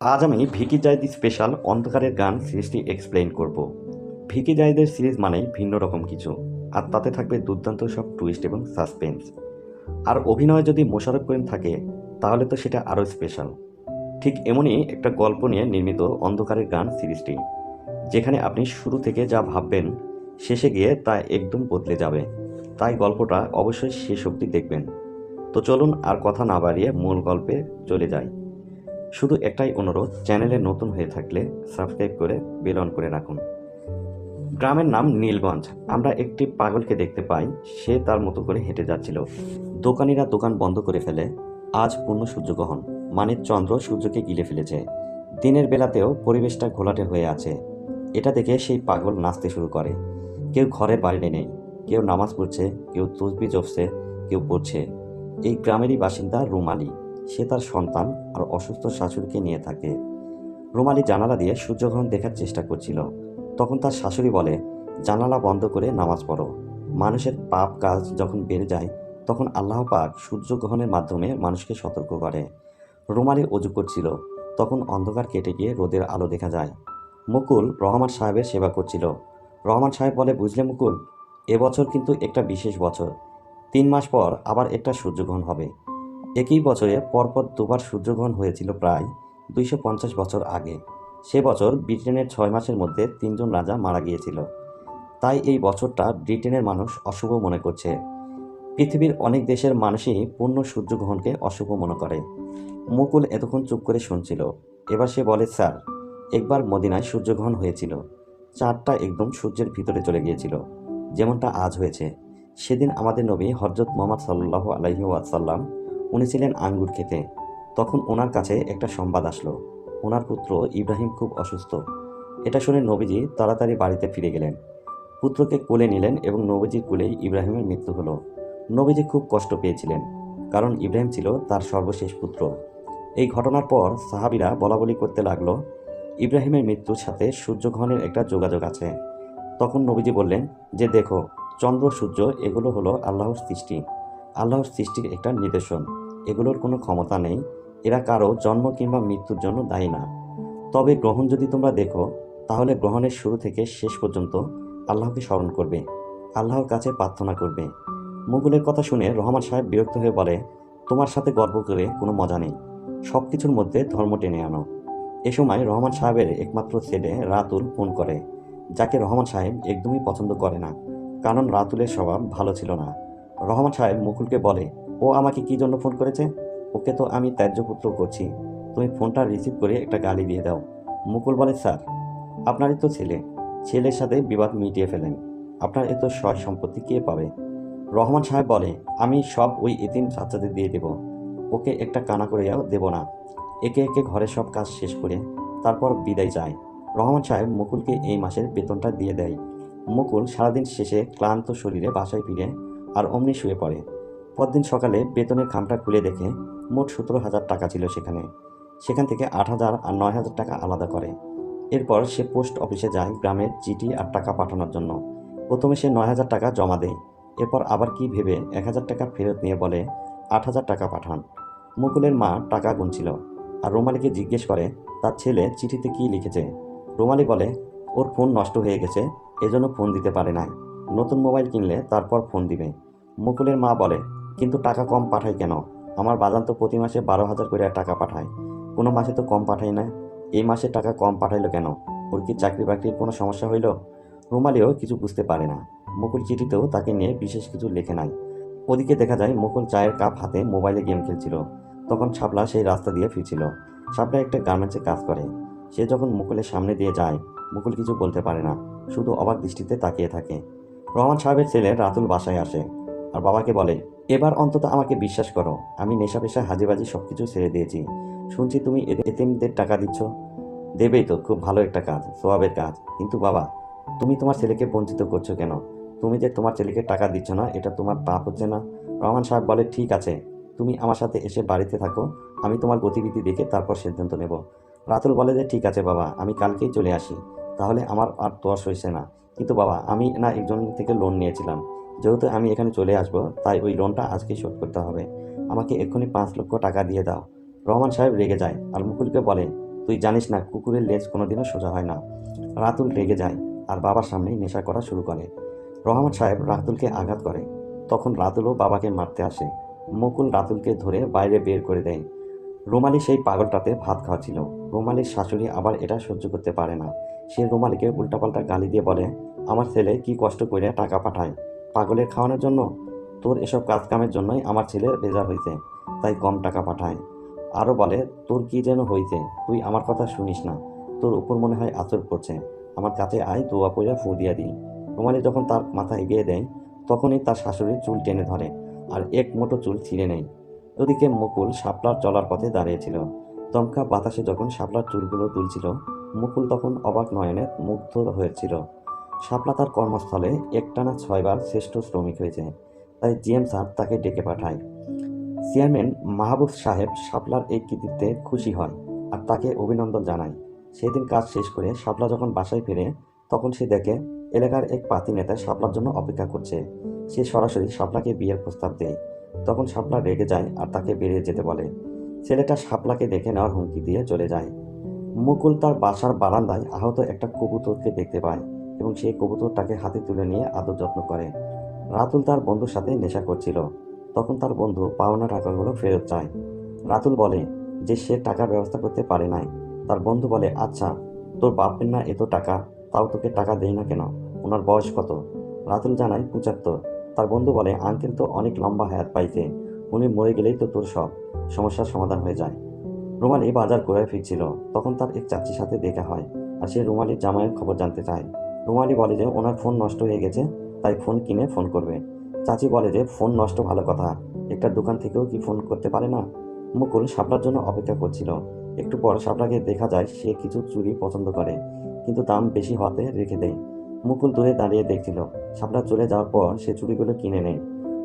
আজ আমি ভিকি জায়দি স্পেশাল অন্ধকারের গান সিরিজটি এক্সপ্লেইন করব। ভিকি জায়দের সিরিজ মানেই ভিন্ন রকম কিছু, আর তাতে থাকবে দুর্দান্ত সব টুইস্ট এবং সাসপেন্স আর অভিনয় যদি মোশারফ করিম থাকে, তাহলে তো সেটা আরও স্পেশাল ঠিক এমনই একটা গল্প নিয়ে নির্মিত অন্ধকারের গান সিরিজটি যেখানে আপনি শুরু থেকে যা ভাববেন, শেষে গিয়ে তা একদম বদলে যাবে। তাই গল্পটা অবশ্যই শেষ অবধি দেখবেন। তো চলুন আর কথা না বাড়িয়ে মূল গল্পে চলে যাই। শুধু একটাই অনুরোধ, চ্যানেলে নতুন হয়ে থাকলে সাবস্ক্রাইব করে বেল অন করে রাখুন। গ্রামের নাম নীলগঞ্জ। আমরা একটি পাগলকে দেখতে পাই, সে তার মতো করে হেঁটে যাচ্ছিল। দোকানিরা দোকান বন্ধ করে ফেলে। আজ পূর্ণ সূর্যগ্রহণ মানে চন্দ্র সূর্যকে গিলে ফেলেছে। দিনের বেলাতেও পরিবেশটা ঘোলাটে হয়ে আছে। এটা দেখে সেই পাগল নাচতে শুরু করে। কেউ ঘরে বাইরে নেই, কেউ নামাজ পড়ছে, কেউ তসবি জপছে, কেউ পড়ছে। এই গ্রামেরই বাসিন্দা রুমালি। সে তার সন্তান আর অসুস্থ শাশুড়িকে নিয়ে থাকে। রুমালি জানালা দিয়ে সূর্যগ্রহণ দেখার চেষ্টা করছিল। তখন তার শাশুড়ি বলে, জানালা বন্ধ করে নামাজ পড়ো। মানুষের পাপ কাজ যখন বেড়ে যায়, তখন আল্লাহ পাক সূর্যগ্রহণের মাধ্যমে মানুষকে সতর্ক করে। রুমালি অজু করছিল। তখন অন্ধকার কেটে গিয়ে রোদের আলো দেখা যায়। মুকুল রহমান সাহেবের সেবা করছিল। রহমান সাহেব বলে, বুঝলে মুকুল এবছর কিন্তু একটা বিশেষ বছর। তিন মাস পর আবার একটা সূর্যগ্রহণ হবে। একই বছরে পরপর দুবার সূর্যগ্রহণ হয়েছিল প্রায় দুইশো পঞ্চাশ বছর আগে। সে বছর ব্রিটেনের ছয় মাসের মধ্যে তিনজন রাজা মারা গিয়েছিল। তাই এই বছরটা ব্রিটেনের মানুষ অশুভ মনে করছে। পৃথিবীর অনেক দেশের মানুষই পূর্ণ সূর্যগ্রহণকে অশুভ মনে করে। মুকুল এতক্ষণ চুপ করে শুনছিল। এবার সে বলে, স্যার, একবার মদিনায় সূর্যগ্রহণ হয়েছিল। চাঁদটা একদম সূর্যের ভিতরে চলে গিয়েছিল। যেমনটা আজ হয়েছে। সেদিন আমাদের নবী হরজত মোহাম্মদ সাল্লাহ আলহি ওয়াসাল্লাম উনি ছিলেন আঙ্গুর খেতে। তখন ওনার কাছে একটা সংবাদ আসলো। ওনার পুত্র ইব্রাহিম খুব অসুস্থ। এটা শুনে নবীজি তাড়াতাড়ি বাড়িতে ফিরে গেলেন। পুত্রকে কোলে নিলেন এবং নবীজির কোলেই ইব্রাহিমের মৃত্যু হলো। নবীজি খুব কষ্ট পেয়েছিলেন, কারণ ইব্রাহিম ছিল তার সর্বশেষ পুত্র। এই ঘটনার পর সাহাবিরা বলাবলি করতে লাগল, ইব্রাহিমের মৃত্যুর সাথে সূর্যগ্রহণের একটা যোগাযোগ আছে। তখন নবীজি বললেন, যে দেখো, চন্দ্র, সূর্য, এগুলো হলো আল্লাহর সৃষ্টি। আল্লাহর সৃষ্টির একটা নিদর্শন। এগুলোর কোনো ক্ষমতা নেই। এরা কারও জন্ম কিংবা মৃত্যুর জন্য দায়ী না। তবে গ্রহণ যদি তোমরা দেখো, তাহলে গ্রহণের শুরু থেকে শেষ পর্যন্ত আল্লাহকে স্মরণ করবে, আল্লাহর কাছে প্রার্থনা করবে। মুগুলের কথা শুনে রহমান সাহেব বিরক্ত হয়ে বলে, তোমার সাথে গর্ব করে কোনো মজা নেই। সব কিছুর মধ্যে ধর্ম টেনে আনো। এ সময় রহমান সাহেবের একমাত্র ছেলে রাতুল ফোন করে, যাকে রহমান সাহেব একদমই পছন্দ করে না, কারণ রাতুলের স্বভাব ভালো ছিল না। রহমান সাহেব মুকুলকে বলে ও আমাকে কি জন্য ফোন করেছে? ওকে তো আমি ত্যায্যপুত্র করছি। তুমি ফোনটা রিসিভ করে একটা গালি দিয়ে দাও। মুকুল বলে, স্যার, আপনারই তো ছেলে। ছেলের সাথে বিবাদ মিটিয়ে ফেলেন। আপনার এত সয় সম্পত্তি কে পাবে? রহমান সাহেব বলে, আমি সব ওই এতিম বাচ্চাদের দিয়ে দেব। ওকে একটা কানা করেও দেব না। একে একে ঘরের সব কাজ শেষ করে তারপর বিদায় যায় রহমান সাহেব মুকুলকে এই মাসের বেতনটা দিয়ে দেয়। মুকুল সারাদিন শেষে ক্লান্ত শরীরে বাসায় ফিরে আর অমনি শুয়ে পড়ে। পরদিন সকালে বেতনের খামটা খুলে দেখে মোট সতেরো হাজার টাকা ছিল সেখানে। সেখান থেকে আট হাজার আর নয় হাজার টাকা আলাদা করে। এরপর সে পোস্ট অফিসে যায় গ্রামের চিঠি আর টাকা পাঠানোর জন্য। প্রথমে সে নয় হাজার টাকা জমা দেয়। এরপর আবার কি ভেবে এক হাজার টাকা ফেরত নিয়ে বলে, আট হাজার টাকা পাঠান। মুকুলের মা টাকা গুনছিল। আর রুমালিকে জিজ্ঞেস করে, তার ছেলে চিঠিতে কি লিখেছে? রুমালি বলে, ওর ফোন নষ্ট হয়ে গেছে, এজন্য ফোন দিতে পারে নাই। নতুন মোবাইল কিনলে তারপর ফোন দিবে। মুকুলের মা বলে কিন্তু টাকা কম পাঠায় কেন? আমার বাজান তো প্রতি মাসে বারো হাজার করে টাকা পাঠায়। কোনো মাসে তো কম পাঠায় না। এই মাসে টাকা কম পাঠাইলো কেন? ওর কি চাকরি বাকরির কোনো সমস্যা হইল? রুমালিও কিছু বুঝতে পারে না। মুকুল চিঠিতেও তাকে নিয়ে বিশেষ কিছু লেখে নাই। ওদিকে দেখা যায়, মুকুল চায়ের কাপ হাতে মোবাইলে গেম খেলছিল। তখন ছাপলা সেই রাস্তা দিয়ে ফিরছিল। ছাপলা একটা গার্মেন্টসে কাজ করে। সে যখন মুকুলের সামনে দিয়ে যায়, মুকুল কিছু বলতে পারে না। শুধু অবাক দৃষ্টিতে তাকিয়ে থাকে। রহমান সাহেবের ছেলে রাতুল বাসায় আসে। আর বাবাকে বলে এবার অন্তত আমাকে বিশ্বাস করো, আমি নেশা পেশা, হাজিবাজি সব কিছু ছেড়ে দিয়েছি। শুনছি তুমি এতে- এতিমদের টাকা দিচ্ছ। দেবেই তো, খুব ভালো একটা কাজ, সোয়াবের কাজ। কিন্তু বাবা, তুমি তোমার ছেলেকে বঞ্চিত করছ কেন? তুমি যে তোমার ছেলেকে টাকা দিচ্ছ না, এটা তোমার পাপ হচ্ছে না? রহমান সাহেব বলে, ঠিক আছে, তুমি আমার সাথে এসে বাড়িতে থাকো, আমি তোমার গতিবিধি দেখে তারপর সিদ্ধান্ত নেব। রাতুল বলে যে, ঠিক আছে বাবা, আমি কালকেই চলে আসি। তাহলে আমার আর তোয়াশ হয়েছে না। কিন্তু বাবা, আমি না একজন থেকে লোন নিয়েছিলাম। যেহেতু আমি এখানে চলে আসব, তাই ওই লোনটা আজকেই শোধ করতে হবে। আমাকে এক্ষুনি পাঁচ লক্ষ টাকা দিয়ে দাও। রহমান সাহেব রেগে যায় আর মুকুলকে বলে, তুই জানিস না, কুকুরের লেজ কোনোদিনও সোজা হয় না। রাতুল রেগে যায় আর বাবার সামনেই নেশা করা শুরু করে। রহমান সাহেব রাতুলকে আঘাত করে। তখন রাতুলও বাবাকে মারতে আসে। মুকুল রাতুলকে ধরে বাইরে বের করে দেয়। রুমালি সেই পাগলটাতে ভাত খাওয়াচ্ছিল। রুমালির শাশুড়ি আবার এটা সহ্য করতে পারে না। সে রুমালিকে উল্টাপাল্টা গালি দিয়ে বলে, আমার ছেলে কি কষ্ট করে টাকা পাঠায়? পাগলের খাওয়ানোর জন্য? তোর এসব কাজ কামের জন্যই আমার ছেলে বেজার হয়েছে তাই কম টাকা পাঠায়। আরও বলে, তোর কি যেন হয়েছে তুই আমার কথা শুনিস না। তোর উপর মনে হয় আচর পড়ছে আমার কাছে আয়, দোয়া পইরা ফু দিয়া দিই। রুমালি যখন তার মাথা এগিয়ে দেয়, তখনই তার শাশুড়ির চুল টেনে ধরে আর এক মুঠো চুল ছিঁড়ে নেয়। ওদিকে মুকুল শাপলার চলার পথে দাঁড়িয়েছিল। দমকা বাতাসে যখন শাপলার চুলগুলো তুলছিল মুকুল তখন অবাক নয়নে মুগ্ধ হয়েছিল। শাপলা তার কর্মস্থলে একটানা ছয়বার শ্রেষ্ঠ শ্রমিক হয়েছে। তাই জিএম স্যার তাকে ডেকে পাঠায়। চেয়ারম্যান মাহবুব সাহেব শাপলার এই কৃতিত্বে খুশি হয় আর তাকে অভিনন্দন জানায়। সেদিন কাজ শেষ করে শাপলা যখন বাসায় ফিরে, তখন সে দেখে এলাকার এক পাতি নেতা শাপলার জন্য অপেক্ষা করছে। সে সরাসরি শাপলাকে বিয়ের প্রস্তাব দেয়। তখন শাপলা রেগে যায় আর তাকে বেরিয়ে যেতে বলে। ছেলেটা শাপলাকে দেখে নেওয়ার হুমকি দিয়ে চলে যায়। মুকুল তার বাসার বারান্দায় আহত একটা কবুতরকে দেখতে পায়। এবং সেই কবুতরটাকে হাতে তুলে নিয়ে আদর যত্ন করে। রাতুল তার বন্ধুর সাথে নেশা করছিল। তখন তার বন্ধু পাওনা টাকাগুলো ফেরত চায়। রাতুল বলে, যে সে টাকার ব্যবস্থা করতে পারে নাই। তার বন্ধু বলে আচ্ছা তোর বাপের না এত টাকা, তাও তোকে টাকা দেই না কেন? ওনার বয়স কত? রাতুল জানায়, পঁচাত্তর। তার বন্ধু বলে, আঙ্কেল তো অনেক লম্বা হায়াত পাইছে। উনি মরে গেলেই তো তোর সব সমস্যার সমাধান হয়ে যায়। রুমালি বাজার করে ফিরছিল। তখন তার এক চাচির সাথে দেখা হয়, আর সে রুমালির জামাইয়ের খবর জানতে চায়। রুমালি বলে যে ওনার ফোন নষ্ট হয়ে গেছে, তাই ফোন কিনে ফোন করবে। চাচি বলে যে ফোন নষ্ট ভালো কথা, একটা দোকান থেকেও কি ফোন করতে পারে না? মুকুল শাপলার জন্য অপেক্ষা করছিল। একটু পর শাপলাকে দেখা যায় সে কিছু চুরি পছন্দ করে, কিন্তু দাম বেশি হওয়াতে রেখে দেয়। মুকুল দূরে দাঁড়িয়ে দেখছিল, শাপলা চলে যাওয়ার পর সে চুরিগুলো কিনে নেয়।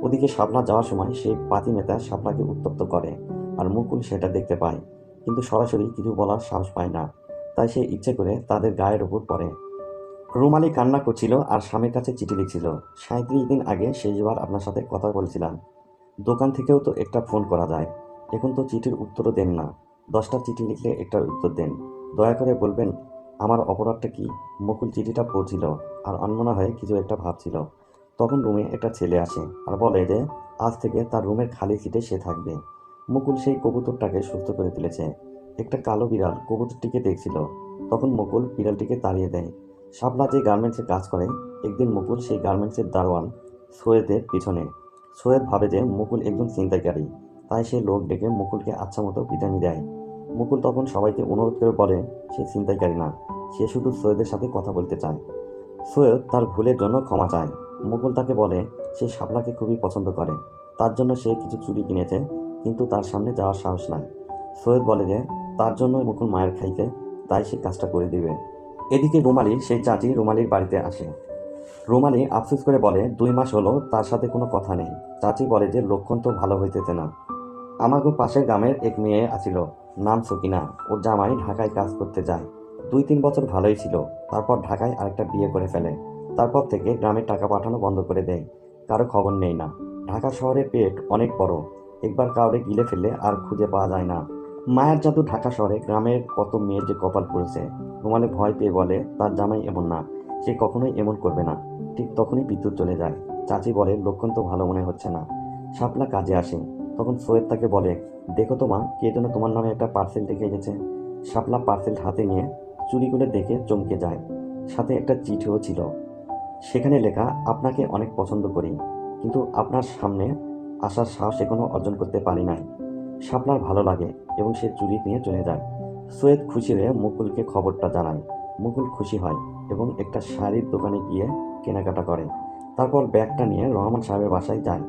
ওদিকে শাপলা যাওয়ার সময় সেই পাতি নেতা শাপলাকে উত্তপ্ত করে, আর মুকুল সেটা দেখতে পায়, কিন্তু সরাসরি কিছু বলার সাহস পায় না। তাই সে ইচ্ছে করে তাদের গায়ের ওপর পড়ে। রুমালি কান্না করছিল আর স্বামীর কাছে চিঠি লিখছিল। সাঁত্রিশ দিন আগে শেষবার আপনার সাথে কথা বলছিলাম। দোকান থেকেও তো একটা ফোন করা যায়। এখন তো চিঠির উত্তরও দেন না। দশটা চিঠি লিখলে একটার উত্তর দেন। দয়া করে বলবেন, আমার অপরাধটা কি? মুকুল চিঠিটা পড়ছিল আর অনমনা হয়ে কিছু একটা ভাবছিল। তখন রুমে একটা ছেলে আসে আর বলে যে, আজ থেকে তার রুমের খালি সিটে সে থাকবে। মুকুল সেই কবুতরটাকে সুস্থ করে তুলেছে। একটা কালো বিড়াল কবুতরটিকে দেখছিল। তখন মুকুল বিড়ালটিকে তাড়িয়ে দেয়। শাপলা যে গার্মেন্টসে কাজ করে, একদিন মুকুল সেই গার্মেন্টসের দারোয়ান সৈয়দের পিছনে। সৈয়দ ভাবে যে মুকুল একজন ছিনতাইকারী, তাই সে লোক ডেকে মুকুলকে আচ্ছা মতো পিটানি দেয়। মুকুল তখন সবাইকে অনুরোধ করে বলে, সে ছিনতাইকারী না, সে শুধু সৈয়দের সাথে কথা বলতে চায়। সৈয়দ তার ভুলের জন্য ক্ষমা চায়। মুকুল তাকে বলে, সে শাপলাকে খুবই পছন্দ করে, তার জন্য সে কিছু চুরি কিনেছে, কিন্তু তার সামনে যাওয়ার সাহস নাই। সৈয়দ বলে যে, তার জন্য মুকুল মায়ের খাইতে, তাই সে কাজটা করে দিবে। এদিকে রুমালি, সেই চাচি রুমালির বাড়িতে আসে। রুমালি আফসোস করে বলে, দুই মাস হলো তার সাথে কোনো কথা নেই। চাচি বলে যে, লক্ষণ তো ভালো হইতেছে না। আমাকে পাশের গ্রামের এক মেয়ে আছিল, নাম সকিনা। ওর জামাই ঢাকায় কাজ করতে যায়। দুই তিন বছর ভালোই ছিল। তারপর ঢাকায় আরেকটা বিয়ে করে ফেলে। তারপর থেকে গ্রামে টাকা পাঠানো বন্ধ করে দেয়। কারও খবর নেই না। ঢাকা শহরে পেট অনেক বড়। একবার কাউরে গিলে ফেললে আর খুঁজে পাওয়া যায় না। মায়ের জাদু ঢাকা শহরে গ্রামের কত মেয়ের যে কপাল পড়েছে রুমালে ভয় পেয়ে বলে, তার জামাই এমন না, সে কখনোই এমন করবে না। ঠিক তখনই বিদ্যুৎ চলে যায়। চাচি বলে, লক্ষণ তো ভালো মনে হচ্ছে না। শাপলা কাজে আসে। তখন সৈয়দ তাকে বলে, দেখো তো মা, কে যেন তোমার নামে একটা পার্সেল দেখে গেছে শাপলা পার্সেল হাতে নিয়ে চুরি করে দেখে চমকে যায়। সাথে একটা চিঠিও ছিল। সেখানে লেখা, আপনাকে অনেক পছন্দ করি, কিন্তু আপনার সামনে আসার সাহস এখনও অর্জন করতে পারি নাই। শাপলার ভালো লাগে এবং সে চুরি নিয়ে চলে যায়। সৈয়দ খুশি হয়ে মুকুলকে খবরটা জানায়। মুকুল খুশি হয় এবং একটা শাড়ির দোকানে গিয়ে কেনাকাটা করে। তারপর ব্যাগটা নিয়ে রহমান সাহেবের বাসায় যায়।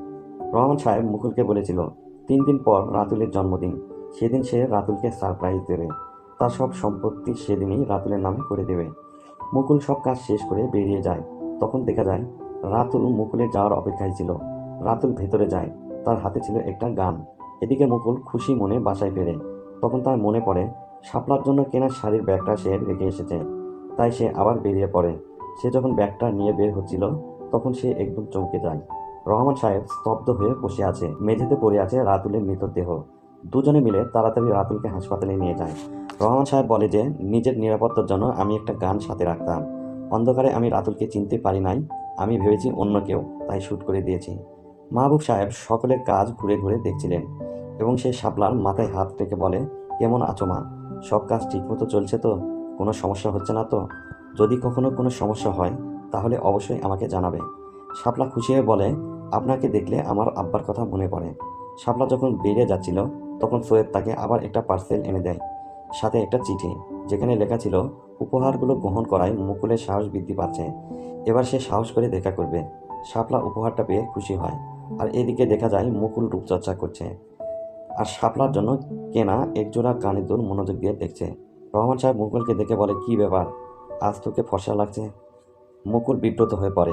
রহমান সাহেব মুকুলকে বলেছিল, তিন দিন পর রাতুলের জন্মদিন। সেদিন সে রাতুলকে সারপ্রাইজ দেবে। তার সব সম্পত্তি সেদিনই রাতুলের নামে করে দেবে। মুকুল সব কাজ শেষ করে বেরিয়ে যায়। তখন দেখা যায়, রাতুল মুকুলের যাওয়ার অপেক্ষায় ছিল। রাতুল ভেতরে যায়। তার হাতে ছিল একটা গান। এদিকে মুকুল খুশি মনে বাসায় ফেরে। তখন তার মনে পড়ে, শাপলার জন্য কেনা শাড়ির ব্যাগটা সে রেখে এসেছে। তাই সে আবার বেরিয়ে পড়ে। সে যখন ব্যাগটা নিয়ে বের হচ্ছিল, তখন সে একদম চমকে যায়। রহমান সাহেব স্তব্ধ হয়ে বসে আছে। মেঝেতে পড়ে আছে রাতুলের মৃতদেহ। দুজনে মিলে তাড়াতাড়ি রাতুলকে হাসপাতালে নিয়ে যায়। রহমান সাহেব বলে যে, নিজের নিরাপত্তার জন্য আমি একটা গান সাথে রাখতাম। অন্ধকারে আমি রাতুলকে চিনতে পারি নাই। আমি ভেবেছি অন্য কেউ, তাই শ্যুট করে দিয়েছি। মাহবুব সাহেব সকলের কাজ ঘুরে ঘুরে দেখছিলেন এবং সে শাপলার মাথায় হাত রেখে বলে, কেমন আছো মা? সব কাজ ঠিকমতো চলছে তো? কোনো সমস্যা হচ্ছে না তো? যদি কখনো কোনো সমস্যা হয়, তাহলে অবশ্যই আমাকে জানাবে। শাপলা খুশি হয়ে বলে, আপনাকে দেখলে আমার আব্বার কথা মনে পড়ে। শাপলা যখন বেরিয়ে যাচ্ছিল, তখন সৈয়দ তাকে আবার একটা পার্সেল এনে দেয়, সাথে একটা চিঠি, যেখানে লেখা ছিল, উপহারগুলো গ্রহণ করায় মুকুলের সাহস বৃদ্ধি পাচ্ছে। এবার সে সাহস করে দেখা করবে। শাপলা উপহারটা পেয়ে খুশি হয়। আর এদিকে দেখা যায় মুকুল রূপচর্চা করছে আর শাপলার জন্য কেনা একজোড়া কানের দুল মনোযোগ দিয়ে দেখছে। রহমান সাহেব মুকুলকে দেখে বলে, কি ব্যাপার? আজ তোকে ফর্সা লাগছে? মুকুল বিব্রত হয়ে পড়ে।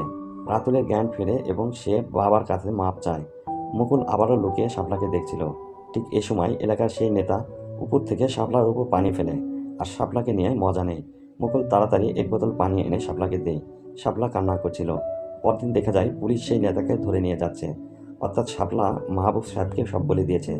রাতুলের জ্ঞান ফেরে এবং সে বাবার কাছে মাপ চায়। মুকুল আবারও লুকিয়ে শাপলাকে দেখছিল। ঠিক এ সময় এলাকার সেই নেতা উপর থেকে শাপলার উপর পানি ফেলে আর শাপলাকে নিয়ে মজা নেই মুকুল তাড়াতাড়ি এক বোতল পানি এনে শাপলাকে দেয়। শাপলা কান্না করছিল। পরদিন দেখা যায় পুলিশ সেই নেতাকে ধরে নিয়ে যাচ্ছে। অর্থাৎ শাপলা মাহবুব সাহেবকে সব বলে দিয়েছে।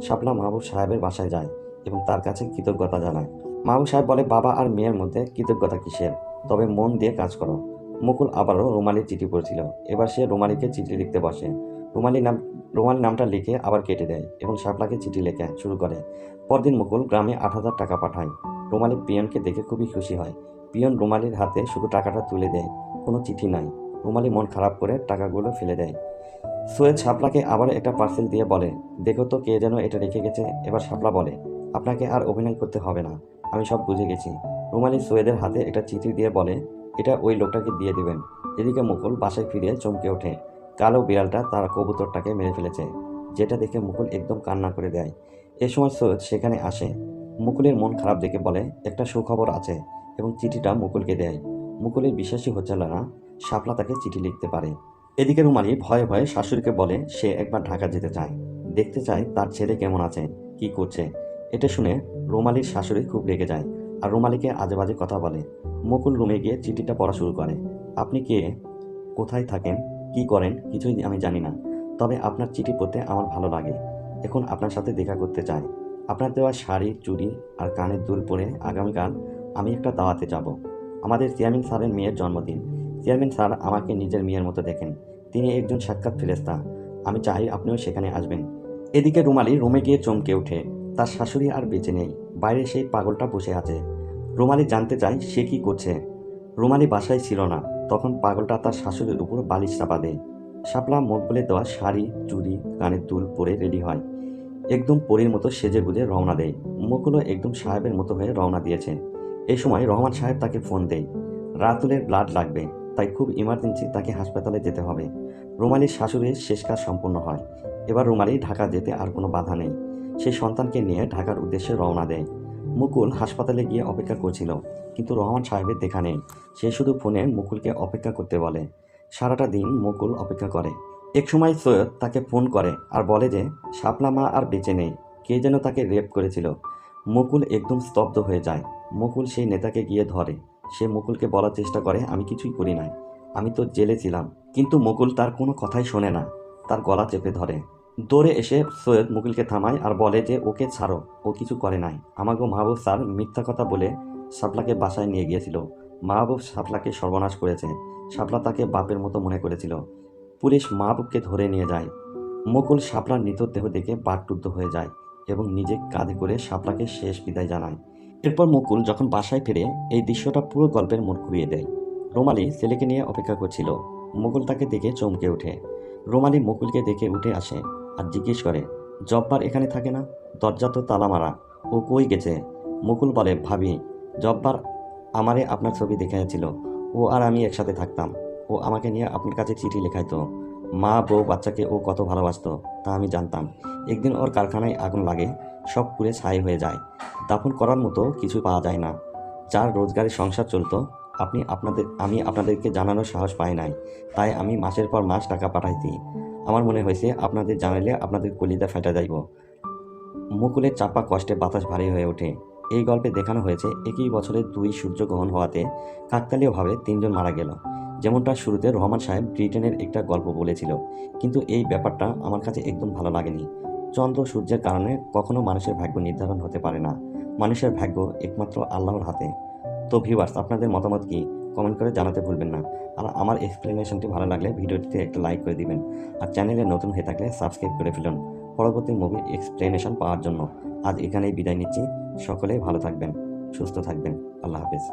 শাপলা মাহবুব সাহেবের বাসায় যায় এবং তার কাছে কৃতজ্ঞতা জানায়। মাহবুব সাহেব বলে, বাবা আর মেয়ের মধ্যে কৃতজ্ঞতা কিসের? তবে মন দিয়ে কাজ করো। মুকুল আবারও রুমালির চিঠি পড়ছিল। এবার সে রুমালিকে চিঠি লিখতে বসে। রুমালি নাম রুমালি নামটা লিখে আবার কেটে দেয় এবং শাপলাকে চিঠি লেখা শুরু করে। পরদিন মুকুল গ্রামে আট হাজার টাকা পাঠায়। রুমালি পিয়নকে দেখে খুবই খুশি হয়। পিয়ন রুমালির হাতে শুধু টাকাটা তুলে দেয়, কোনো চিঠি নাই। রুমালি মন খারাপ করে টাকাগুলো ফেলে দেয়। সৈয়দ শাপলাকে আবার একটা পার্সেল দিয়ে বলে, দেখো তো কে যেন এটা রেখে গেছে। এবার শাপলা বলে, আপনাকে আর অভিনয় করতে হবে না, আমি সব বুঝে গেছি। রুমালি সৈয়দের হাতে একটা চিঠি দিয়ে বলে, এটা ওই লোকটাকে দিয়ে দেবেন। এদিকে মুকুল বাসায় ফিরে চমকে ওঠে। কালো বিড়ালটা তার কবুতরটাকে মেরে ফেলেছে, যেটা দেখে মুকুল একদম কান্না করে দেয়। এ সময় সৈয়দ সেখানে আসে। মুকুলের মন খারাপ দেখে বলে, একটা সুখবর আছে। এবং চিঠিটা মুকুলকে দেয়। মুকুলের বিশ্বাসই হচ্ছিল না, শাপলা তাকে চিঠি লিখতে পারে। এদিকে রুমালি ভয়ে ভয়ে শাশুড়িকে বলে, সে একবার ঢাকা যেতে চায়। দেখতে চায় তার ছেলে কেমন আছে, কি করছে? এটা শুনে রুমালির শাশুড়ি খুব রেগে যায় আর রুমালিকে আজে বাজে কথা বলে। মুকুল রুমে গিয়ে চিঠিটা পড়া শুরু করে। আপনি কে? কোথায় থাকেন? কি করেন? কিছুই আমি জানি না। তবে আপনার চিঠি পড়তে আমার ভালো লাগে। এখন আপনার সাথে দেখা করতে চাই। আপনার দেওয়া শাড়ি, চুড়ি আর কানের দুল পরে আগামীকাল আমি একটা দাওয়াতে যাব। আমাদের চেয়ারম্যান স্যারের মেয়ের জন্মদিন। চেয়ারম্যান স্যার আমাকে নিজের মেয়ের মতো দেখেন। তিনি একজন সাক্ষাৎ ফেরেস্তা আমি চাই আপনিও সেখানে আসবেন। এদিকে রুমালি রুমে গিয়ে চমকে ওঠে। তার শাশুড়ি আর বেঁচে নেই। বাইরে সেই পাগলটা বসে আছে। রুমালি জানতে চায় সে কি করছে। রুমালি বাসায় ছিল না। তখন পাগলটা তার শাশুড়ির উপর বালিশ চাপা দেয়। শাপলা মুখ বলে দেওয়া শাড়ি, চুড়ি, কানের দুল পরে রেডি হয়। একদম পরীর মতো সেজে গুজে রওনা দেয়। মুকুলও একদম সাহেবের মতো হয়ে রওনা দিয়েছে। এই সময় রহমান সাহেব তাকে ফোন দেয়। রাতুলের ব্লাড লাগবে। তাই খুব ইমার্জেন্সি তাকে হাসপাতালে যেতে হবে। রুমালির শাশুড়ির শেষ কাজ সম্পূর্ণ হয়। এবার রুমালি ঢাকা যেতে আর কোনো বাধা নেই। সে সন্তানকে নিয়ে ঢাকার উদ্দেশ্যে রওনা দেয়। মুকুল হাসপাতালে গিয়ে অপেক্ষা করছিল, কিন্তু রহমান সাহেবের দেখা নেই। সে শুধু ফোনে মুকুলকে অপেক্ষা করতে বলে। সারাটা দিন মুকুল অপেক্ষা করে। এক সময় সৈয়দ তাকে ফোন করে আর বলে যে, শাপলা মা আর বেঁচে নেই। কে যেন তাকে রেপ করেছিল? মুকুল একদম স্তব্ধ হয়ে যায়। মুকুল সেই নেতাকে গিয়ে ধরে। সে মুকুলকে বলার চেষ্টা করে, আমি কিছুই করি নাই। আমি তো জেলে ছিলাম। কিন্তু মুকুল তার কোনো কথাই শোনে না। তার গলা চেপে ধরে। দৌড়ে এসে সৈয়দ মুকুলকে থামায় আর বলে যে, ওকে ছাড়ো। ও কিছু করে নাই। আমাকে মাহবুব স্যার মিথ্যা কথা বলে শাপলাকে বাসায় নিয়ে গিয়েছিল। মাহবুব শাপলাকে সর্বনাশ করেছে। শাপলা তাকে বাপের মতো মনে করেছিল। পুলিশ মাহবুবকে ধরে নিয়ে যায়। মুকুল শাপলার মৃতদেহ দেখে বাকটুদ্ধ হয়ে যায় এবং নিজে কাঁধে করে শাপলাকে শেষ বিদায় জানায়। এরপর মুকুল যখন বাসায় ফিরে, এই দৃশ্যটা পুরো গল্পের মোড় ঘুরিয়ে দেয়। রোমালি ছেলেকে নিয়ে অপেক্ষা করছিল। মুকুল তাকে দেখে চমকে ওঠে। রোমালি মুকুলকে দেখে উঠে আসে আর জিজ্ঞেস করে জব্বার এখানে থাকে না? দরজা তো তালা মারা। ও কই গেছে? মুকুল বলে, ভাবি জব্বার আমারে আপনার ছবি দেখাইছিল ও আর আমি একসাথে থাকতাম। ও আমাকে নিয়ে আপনার কাছে চিঠি লেখাইতো। মা, বউ, বাচ্চাকে ও কত ভালোবাসতো তা আমি জানতাম। একদিন ওর কারখানায় আগুন লাগে, সব পুড়ে ছাই হয়ে যায়। দাফন করার মতো কিছু পাওয়া যায় না। যার রোজগারে সংসার চলত, আপনি আপনাদের, আমি আপনাদেরকে জানানোর সাহস পাই নাই। তাই আমি মাসের পর মাস টাকা পাঠাইছি। আমার মনে হয়েছে আপনাদের জানাইলে আপনাদের কলিদা ফেটা যাইব। মুকুলের চাপা কষ্টে বাতাস ভারী হয়ে ওঠে। এই গল্পে দেখানো হয়েছে, একই বছরে দুই সূর্যগ্রহণ হওয়াতে কাকতালীয়ভাবে তিনজন মারা গেল। যেমনটা শুরুতে রহমান সাহেব ব্রিটেনের একটা গল্প বলেছিল, কিন্তু এই ব্যাপারটা আমার কাছে একদম ভালো লাগেনি। চন্দ্র সূর্যের কারণে কখনো মানুষের ভাগ্য নির্ধারণ হতে পারে না। মানুষের ভাগ্য একমাত্র আল্লাহর হাতে। তো ভিউয়ার্স আপনাদের মতামত কি? কমেন্ট করে জানাতে ভুলবেন না। আর আমার এক্সপ্লেনেশনটি ভালো লাগলে ভিডিওটিতে একটা লাইক করে দিবেন। আর চ্যানেলে নতুন হয়ে থাকলে সাবস্ক্রাইব করে ফেলুন। পরবর্তী মুভি এক্সপ্লেনেশন পাওয়ার জন্য আজ এখানেই বিদায় নিচ্ছি। সকলেই ভালো থাকবেন, সুস্থ থাকবেন। আল্লাহ হাফেজ।